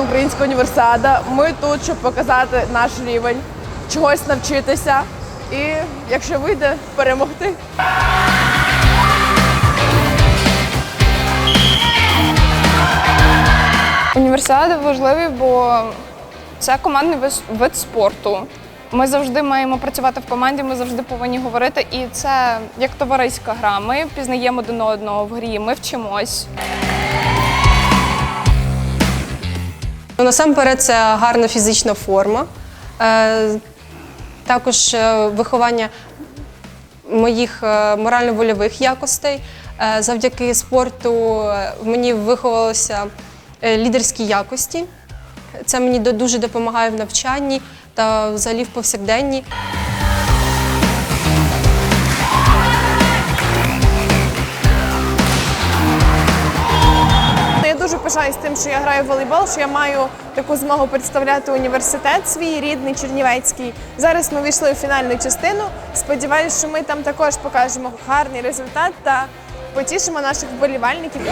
українська універсіада. Ми тут, щоб показати наш рівень, чогось навчитися і, якщо вийде, перемогти. Універсіади важливі, бо це командний вид спорту. Ми завжди маємо працювати в команді, ми завжди повинні говорити, і це як товариська гра. Ми пізнаємо один одного в грі, ми вчимось. Ну, Насамперед, це гарна фізична форма, е, також е, виховання моїх е, морально-вольових якостей. Завдяки спорту мені виховалися лідерські якості. Це мені дуже допомагає в навчанні та взагалі в повсякденні. Пишаюсь тим, що я граю в волейбол, що я маю таку змогу представляти університет свій рідний Чернівецький. Зараз ми вийшли у фінальну частину. Сподіваюсь, що ми там також покажемо гарний результат та потішимо наших вболівальників.